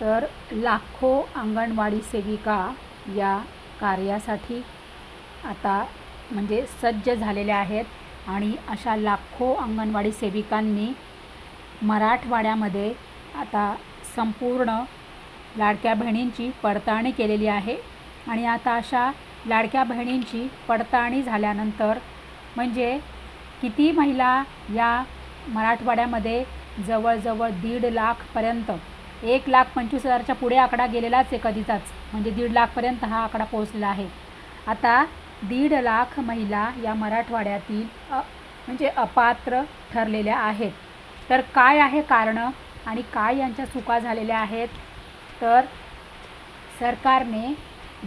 तर लाखो अंगणवाडी सेविका या कार्यासाठी आता म्हणजे सज्ज झालेल्या आहेत आणि अशा लाखो अंगणवाडी सेविकांनी मराठवाड्यामध्ये आता संपूर्ण लाडक्या बहिणींची पडताळणी केलेली आहे. आणि आता अशा लाडक्या बहिणींची पडताळणी झाल्यानंतर म्हणजे किती महिला या मराठवाड्यामध्ये जवळजवळ दीड लाखपर्यंत एक लाख पंचवीस हजारच्या पुढे आकडा गेलेलाच आहे कधीचाच. म्हणजे दीड लाखपर्यंत हा आकडा पोहोचला आहे. आता दीड लाख महिला या मराठवाड्यातील म्हणजे अपात्र ठरलेल्या आहेत. तर काय आहे कारणं? आणि काय यांच्या चुका झालेल्या आहेत? तर सरकारने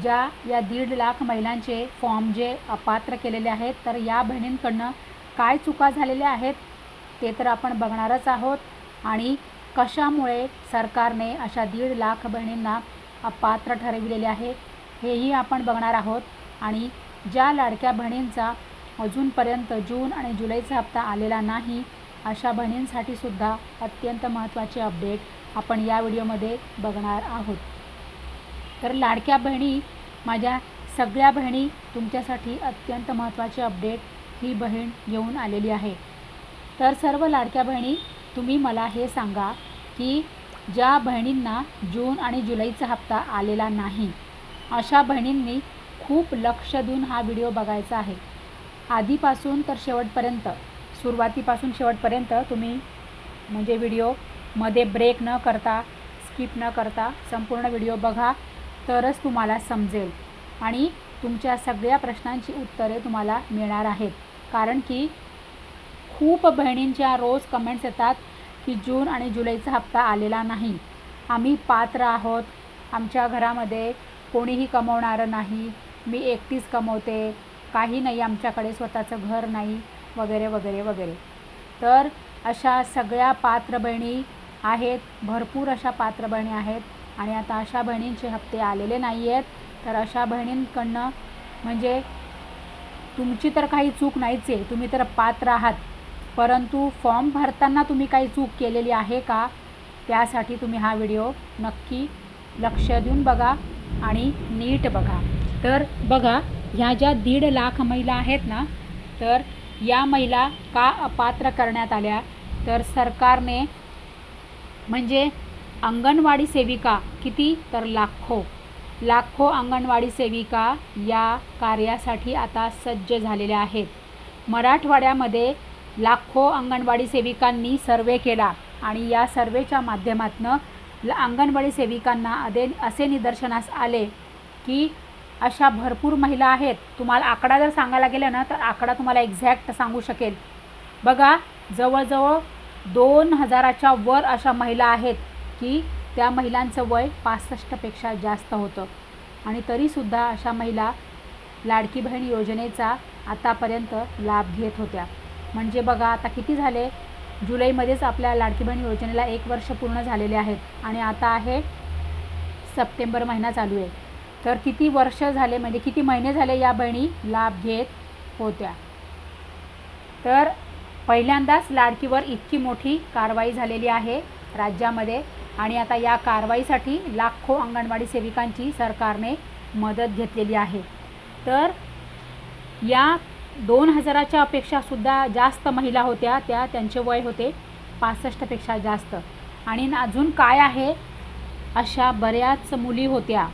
ज्या या दीड लाख महिलांचे फॉर्म जे अपात्र केलेले आहेत तर या बहिणींकडनं काय चुका झालेल्या आहेत ते तर आपण बघणारच आहोत. आणि कशामुळे सरकारने अशा दीड लाख बहिणींना अपात्र ठरविलेले आहे हेही आपण बघणार आहोत. आणि ज्या लाडक्या बहिणींचा अजूनपर्यंत जून आणि जुलैचा हप्ता आलेला नाही अशा बहिणींसाठी सुद्धा अत्यंत महत्त्वाचे अपडेट आपण या व्हिडिओमध्ये बघणार आहोत. तर लाडक्या बहिणी माझ्या सगळ्या बहिणी तुमच्यासाठी अत्यंत महत्त्वाचे अपडेट ही बहीण घेऊन आलेली आहे. तर सर्व लाडक्या बहिणी तुम्ही मला हे सांगा की ज्या बहिणींना जून आणि जुलैचा हप्ता आलेला नाही अशा बहिणींनी खूप लक्ष देऊन हा व्हिडिओ बघायचा आहे. आधीपासून तर शेवटपर्यंत सुरुवातीपासून शेवटपर्यंत तुम्ही म्हणजे व्हिडिओमध्ये ब्रेक न करता स्किप न करता संपूर्ण व्हिडिओ बघा तरच तुम्हाला समजेल. आणि तुमच्या सगळ्या प्रश्नांची उत्तरे तुम्हाला मिळणार आहेत. कारण की खूप बहिणींच्या रोज कमेंट्स येतात की जून आणि जुलैचा हप्ता आलेला नाही. आम्ही पात्र आहोत. आमच्या घरामध्ये कोणीही कमवणारं नाही. मी एकटीच कमवते. काही नाही आमच्याकडे स्वतःचं घर नाही. वगैरे वगैरे वगैरे. तर अशा सगळ्या पात्र बहिणी आहेत. भरपूर अशा पात्र बहिणी आहेत. आणि आता अशा बहिणींचे हप्ते आलेले नाही आहेत तर अशा बहिणींकडनं म्हणजे तुमची तर काही चूक नाहीच आहे. तुम्ही तर पात्र आहात. परंतु फॉर्म भरताना तुम्ही काही चूक केलेली आहे का? त्यासाठी तुम्ही हा व्हिडिओ नक्की लक्ष देऊन बघा आणि नीट बघा. तर बघा ह्या ज्या दीड लाख महिला आहेत ना तर या महिला का अपात्र करण्यात आल्या? तर सरकारने म्हणजे अंगणवाडी सेविका किती? तर लाखो. लाखो अंगणवाडी सेविका या कार्यासाठी आता सज्ज झालेल्या आहेत. मराठवाड्यामध्ये लाखो अंगणवाडी सेविकांनी सर्वे केला आणि या सर्वेच्या माध्यमातून अंगणवाडी सेविकांना अदे असे निदर्शनास आले की अशा भरपूर महिला आहेत. तुम्हाला आकडा जर सांगायला गेलं ना तर आकडा तुम्हाला एक्झॅक्ट सांगू शकेल. बघा जवळजवळ दोन हजाराच्या वर अशा महिला आहेत की त्या महिलांचं वय पासष्टपेक्षा जास्त होतं. आणि तरीसुद्धा अशा महिला लाडकी बहीण योजनेचा आतापर्यंत लाभ घेत होत्या. म्हणजे बघा आता किती झाले? जुलैमध्येच आपल्या लाडकी बहीण योजनेला एक वर्ष पूर्ण झालेले आहेत आणि आता आहे सप्टेंबर महिना चालू आहे. तर किती वर्ष झाले म्हणजे किती महिने झाले या बहिणी लाभ घेत होत्या? तर पहिल्यांदाच लाडकीवर इतकी मोठी कारवाई झालेली आहे राज्यामध्ये आणि आता या कारवाईसाठी लाखो अंगणवाडी सेविकांची सरकारने मदत घेतलेली आहे. तर या दोन हजाराच्या अपेक्षासुद्धा जास्त महिला होत्या त्या त्यांचे वय होते पासष्टपेक्षा जास्त. आणि अजून काय आहे? अशा बऱ्याच मुली होत्या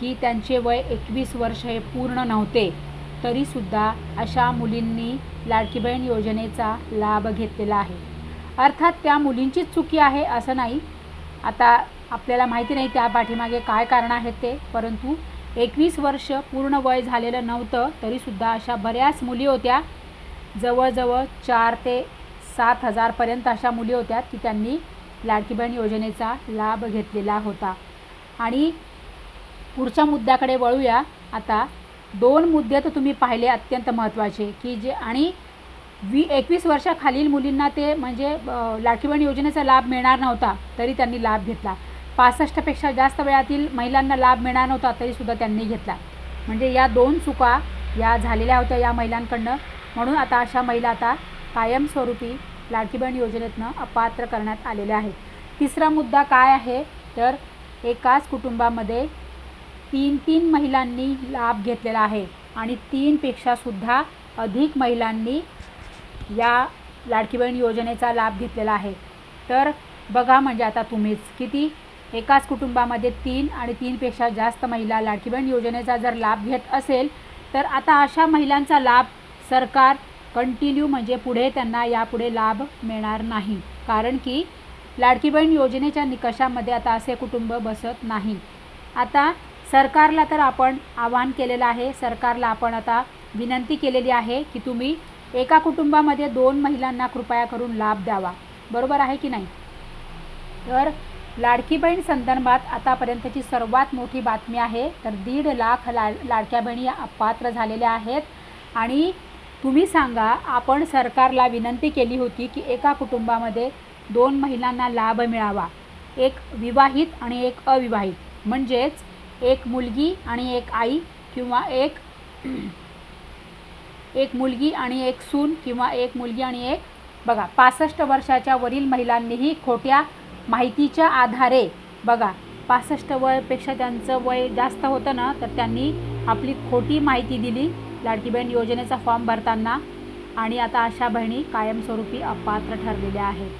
की त्यांचे वय एकवीस वर्ष हे पूर्ण नव्हते. तरीसुद्धा अशा मुलींनी लाडकी बहीण योजनेचा लाभ घेतलेला आहे. अर्थात त्या मुलींचीच चुकी आहे असं नाही. आता आपल्याला माहिती नाही त्या पाठीमागे काय कारणं आहेत ते परंतु एकवीस वर्ष पूर्ण वय झालेलं नव्हतं तरीसुद्धा अशा बऱ्याच मुली होत्या. जवळजवळ चार ते सात हजारपर्यंत अशा मुली होत्या की त्यांनी लाडकी बहीण योजनेचा लाभ घेतलेला होता. आणि पुढच्या मुद्द्याकडे वळूया. आता दोन मुद्दे तर तुम्ही पाहिले अत्यंत महत्त्वाचे की जे आणि वी एकवीस वर्षाखालील मुलींना ते म्हणजे लाडकी बहीण योजनेचा लाभ मिळणार नव्हता तरी त्यांनी लाभ घेतला. पासष्टपेक्षा जास्त वेळातील महिलांना लाभ मिळणार नव्हता तरीसुद्धा त्यांनी घेतला. म्हणजे या दोन चुका या झालेल्या होत्या या महिलांकडनं. म्हणून आता अशा महिला आता कायमस्वरूपी लाडकी बहीण योजनेतनं अपात्र करण्यात आलेल्या आहेत. तिसरा मुद्दा काय आहे? तर एकाच कुटुंबामध्ये तीन तीन महिलांनी लाभ घेतलेला आहे आणि तीनपेक्षासुद्धा अधिक महिलांनी या लाडकी बहीण योजनेचा लाभ घेतलेला आहे. तर बघा म्हणजे आता तुम्हीच किती एकाच कुटुंबामध्ये तीन आणि तीनपेक्षा जास्त महिला लाडकी बहीण योजनेचा जर लाभ घेत असेल तर आता अशा महिलांचा लाभ सरकार कंटिन्यू म्हणजे पुढे त्यांना यापुढे लाभ मिळणार नाही. कारण की लाडकी बहीण योजनेच्या निकषामध्ये आता असे कुटुंब बसत नाही. आता सरकारला तर आपण आवाहन केलेलं आहे सरकारला आपण आता विनंती केलेली आहे की तुम्ही एका कुटुंबामध्ये दोन महिलांना कृपया करून लाभ द्यावा. बरोबर आहे की नाही? तर लाडकी बहीण संदर्भात आतापर्यंतची सर्वात मोठी बातमी आहे. तर दीड लाख लाड लाडक्या बहिणी अपात्र झालेल्या आहेत. आणि तुम्ही सांगा आपण सरकारला विनंती केली होती की एका कुटुंबामध्ये दोन महिलांना लाभ मिळावा. एक विवाहित आणि एक अविवाहित. म्हणजेच एक मुलगी आणि एक आई किंवा एक एक मुलगी आणि एक सून किंवा एक मुलगी आणि एक बघा पासष्ट वर्षाच्या वरील महिलांनीही खोट्या माहितीच्या आधारे. बघा पासष्ट वयपेक्षा त्यांचं वय जास्त होतं ना तर त्यांनी आपली खोटी माहिती दिली. लाडकी बहीण योजनेचा फॉर्म भरताना आणि आता अशा बहिणी कायमस्वरूपी अपात्र ठरलेल्या आहेत.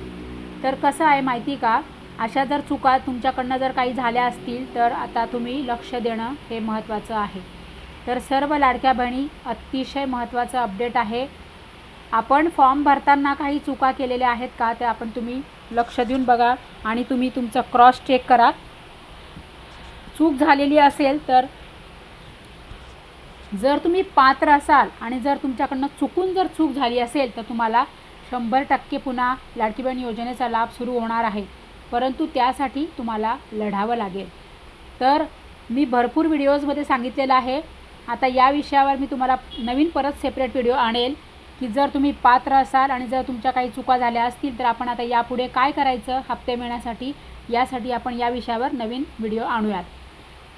तर कसं आहे माहिती का? अशा जर चुका तुमच्याकडनं जर काही झाल्या असतील तर आता तुम्ही लक्ष देणं हे महत्त्वाचं आहे. तर सर्व लाडक्या बहिणी अतिशय महत्त्वाचं अपडेट आहे. आपण फॉर्म भरताना काही चुका केलेल्या आहेत का? ते आपण तुम्ही लक्ष देऊन बघा आणि तुम्ही तुमचं क्रॉस चेक करा. चूक झालेली असेल तर जर तुम्ही पात्र असाल आणि जर तुमच्याकडनं चुकून जर चूक झाली असेल तर तुम्हाला शंभर टक्के पुन्हा लाडकी बहीण योजनेचा लाभ सुरू होणार आहे. परंतु त्यासाठी तुम्हाला लढावं लागेल. तर मी भरपूर व्हिडिओजमध्ये सांगितलेलं आहे. आता या विषयावर मी तुम्हाला नवीन परत सेपरेट व्हिडिओ आणेल. की जर तुम्ही पात्र असाल आणि जर तुमच्या काही चुका झाल्या असतील तर आपण आता यापुढे काय करायचं हप्ते मिळण्यासाठी? यासाठी आपण या विषयावर नवीन व्हिडिओ आणूयात.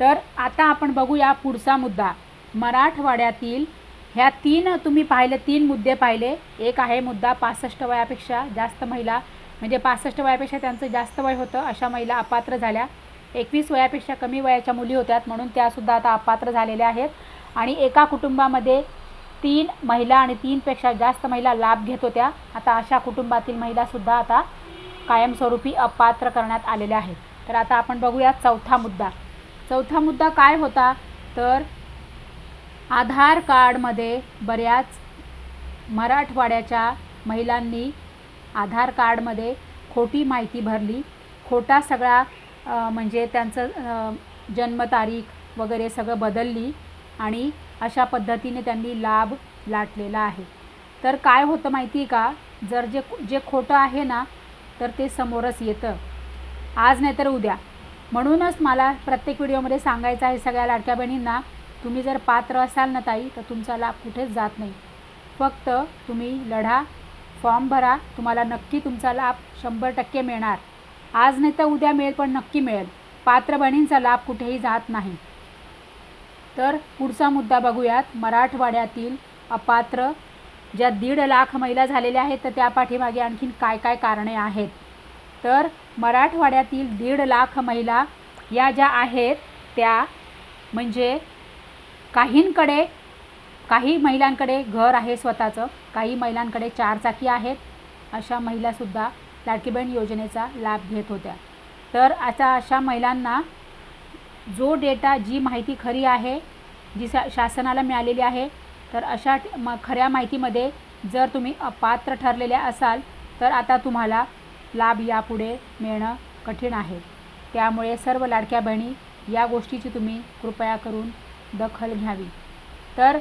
तर आता आपण बघूया पुढचा मुद्दा. मराठवाड्यातील ह्या तीन तुम्ही पाहिले तीन मुद्दे पाहिले. एक आहे मुद्दा पासष्ट वयापेक्षा जास्त महिला. म्हणजे पासष्ट वयापेक्षा त्यांचं जास्त वय होतं अशा महिला अपात्र झाल्या. एकवीस वयापेक्षा कमी वयाच्या मुली होत्यात म्हणून त्यासुद्धा आता अपात्र झालेल्या आहेत. आणि एका कुटुंबामध्ये तीन महिला आणि तीनपेक्षा जास्त महिला लाभ घेत होत्या. आता अशा कुटुंबातील महिलासुद्धा आता कायमस्वरूपी अपात्र करण्यात आलेल्या आहेत. तर आता आपण बघूया चौथा मुद्दा. चौथा मुद्दा काय होता? तर आधार कार्डमध्ये बऱ्याच मराठवाड्याच्या महिलांनी आधार कार्डमध्ये खोटी माहिती भरली. खोटा सगळा म्हणजे त्यांचं जन्मतारीख वगैरे सगळं बदलली आणि अशा पद्धतीने त्यांनी लाभ लाटलेला आहे. तर काय होतं माहिती आहे का? जर जे जे खोटं आहे ना तर ते समोरच येतं. आज नाही तर उद्या. म्हणूनच मला प्रत्येक व्हिडिओमध्ये सांगायचं आहे सगळ्या लाडक्या बहिणींना तुम्ही जर पात्र असाल ना ताई तर तुमचा लाभ कुठेच जात नाही. फक्त तुम्ही लढा फॉर्म भरा तुम्हाला नक्की तुमचा लाभ शंभर टक्के मिळणार. आज नाही तर उद्या मिळेल पण नक्की मिळेल. पात्र बहिणींचा लाभ कुठेही जात नाही. तर पुढचा मुद्दा बघूयात. मराठवाड्यातील अपात्र ज्या दीड लाख महिला झालेल्या आहेत तर त्या पाठीमागे आणखीन काय काय कारणे आहेत? तर मराठवाड्यातील दीड लाख महिला या ज्या आहेत त्या म्हणजे काहींकडे काही महिलांकडे घर आहे स्वतःचं काही महिलांकडे चारचाकी आहेत अशा महिलासुद्धा लाडकी बहीण योजनेचा लाभ घेत होत्या. तर आता अशा महिलांना जो डेटा जी माहिती खरी आहे जी शा शासनाला मिळालेली आहे तर अशा म खऱ्या माहितीमध्ये जर तुम्ही अपात्र ठरलेल्या असाल तर आता तुम्हाला लाभ यापुढे मिळणं कठीण आहे. त्यामुळे सर्व लाडक्या बहिणी या गोष्टीची तुम्ही कृपया करून दखल घ्यावी. तर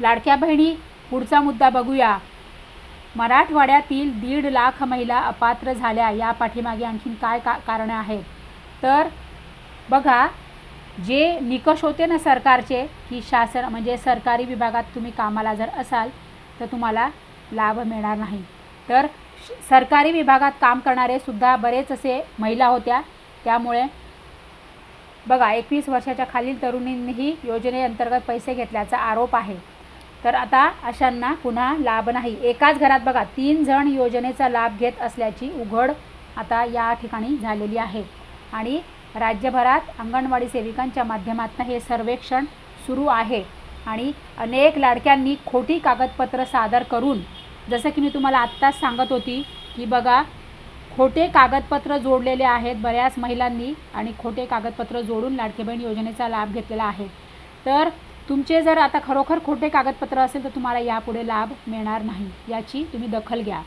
लाडक्या बहिणी पुढचा मुद्दा बघूया. मराठवाड्यातील दीड लाख महिला अपात्र झाल्या या पाठीमागे आणखीन काय का कारणं आहेत? तर बघा जे निकष होते ना सरकारचे की शासन म्हणजे सरकारी विभागात तुम्ही कामाला जर असाल तर तुम्हाला लाभ मिळणार नाही. तर श- सरकारी विभागात काम करणारे सुद्धा बरेच असे महिला होत्या. त्यामुळे बघा एकवीस वर्षाच्या खालील तरुणींनीही योजनेअंतर्गत पैसे घेतल्याचा आरोप आहे. तर आता अशांना पुन्हा लाभ नाही. एकाच घरात बघा तीन जण योजनेचा लाभ घेत असल्याची उघड आता या ठिकाणी झालेली आहे. आणि राज्यभरात अंगणवाडी सेविकांच्या माध्यमातून हे सर्वेक्षण सुरू आहे आणि अनेक लाडक्यांनी खोटी कागदपत्र सादर करून जसं की मी तुम्हाला आत्ताच सांगत होती की बघा खोटे कागदपत्र जोडलेले आहेत बऱ्याच महिलांनी आणि खोटे कागदपत्र जोडून लाडके बहीण योजनेचा लाभ घेतलेला आहे. तर तुमचे जर आता खरोखर खोटे कागदपत्र असेल तर तुम्हाला यापुढे लाभ मिळणार नाही याची तुम्ही दखल घ्या.